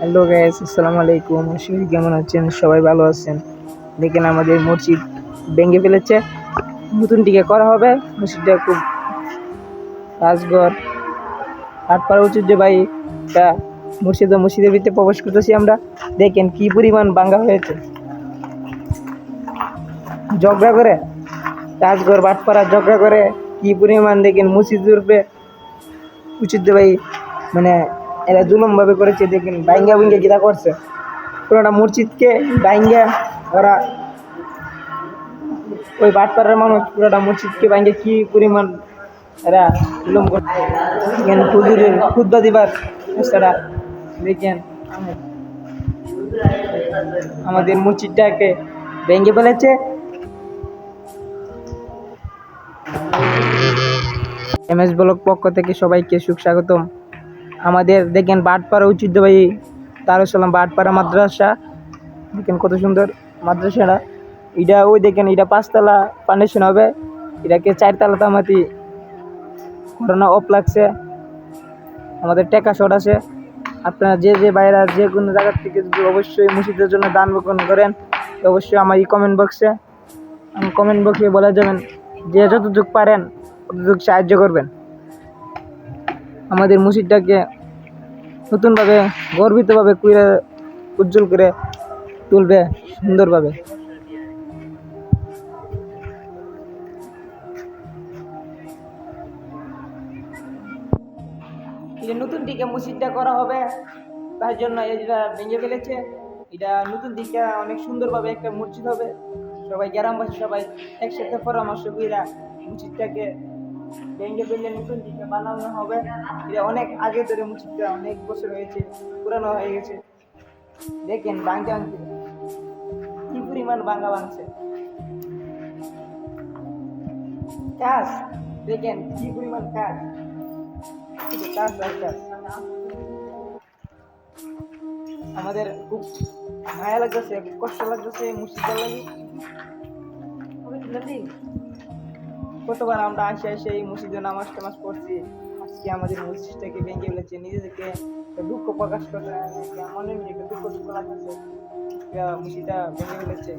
Hello guys, আসসালামু আলাইকুম। আশা করি কেমন আছেন? সবাই ভালো আছেন। দেখেন আমাদের মসজিদ ভেঙে ফেলেছে। নতুন টিকে করা হবে। মসজিদটা খুব রাজঘর আটপাড়া উচিত যে ভাই, তা মুর্শিদা মসজিদের ভিতরে প্রবেশ করতেছি আমরা। দেখেন কি পরিমাণ বাঙ্গা হয়েছে। ঝগড়া করে রাজঘর বাটপাড়া ঝগড়া করে, কি পরিমাণ দেখেন মসজিদ উঠবে উচিত ভাই মানে এরা জুলুম ভাবে করেছে, দেখেন বাইঙ্গা বিঙ্গা গীতা করছে। পুরোটা মসজিদকে বাইঙ্গা ওরা ওই বাটপাড়ার মানুষ পুরোটা মসজিদকে বাইঙ্গা কি পরিমাণ এরা জুলুম করছে দেখেন খুদ্া দিবার দেখেন, আমাদের মসজিদটাকে ভেঙে ফেলেছে। এম এস ব্লক পক্ষ থেকে সবাইকে সুখ স্বাগতম আমাদের দেখেন বাটপাড়া ঐতিহ্যবাহী তারুসালাম বাটপাড়া মাদ্রাসা। দেখেন কত সুন্দর মাদ্রাসাটা। এটা ওই দেখেন, এটা পাঁচতলা ফাউন্ডেশন হবে। এটাকে চারতলা তামাতি করোনা অফ লাগছে। আমাদের টেকা শট আছে। আপনারা যে যে বাইরা, যে কোনো জায়গার থেকে যদি অবশ্যই মসজিদের জন্য দান বপন করেন অবশ্যই আমার এই কমেন্ট বক্সে কমেন্ট বক্সে বলে যাবেন যে যতটুক পারেন, ততটুক সাহায্য করবেন। আমাদের মসজিদটাকে নতুনভাবে গর্বিতভাবে করে উজ্জ্বল করে তুলবে সুন্দরভাবে। এটা নতুন দিকে মসজিদটা করা হবে, তার জন্য এটা ভেঙে ফেলেছে, এটা নতুন দিকে অনেক সুন্দরভাবে একটা মসজিদ হবে। সবাই গ্রামবাসী সবাই একসাথে পরামর্শ কইরা মসজিদটাকে ভেঙে ফেললে নতুন দিকে বানানো হবে। এটা অনেক আগে ধরে মসজিদটা অনেক বছর হয়েছে, পুরানো হয়ে গেছে। দেখেন ভাঙতে ভাঙতে কি পরিমাণ ভাঙা ভাঙছে। কাজ, দেখেন কি পরিমাণ কাজ। কাজ আমাদের খুব মায়া লাগতেছে, কষ্ট লাগতেছে মুর্শিদার লাগে। কতবার আমরা আসে আসে এই মসজিদে নামাজ টামাজ পড়ছি। আজকে আমাদের মসজিদটাকে ভেঙে ফেলেছে, নিজেদেরকে দুঃখ প্রকাশ করে মনে মধ্যে দুঃখ দুঃখ লাগতেছে। মসজিদটা ভেঙে ফেলেছে।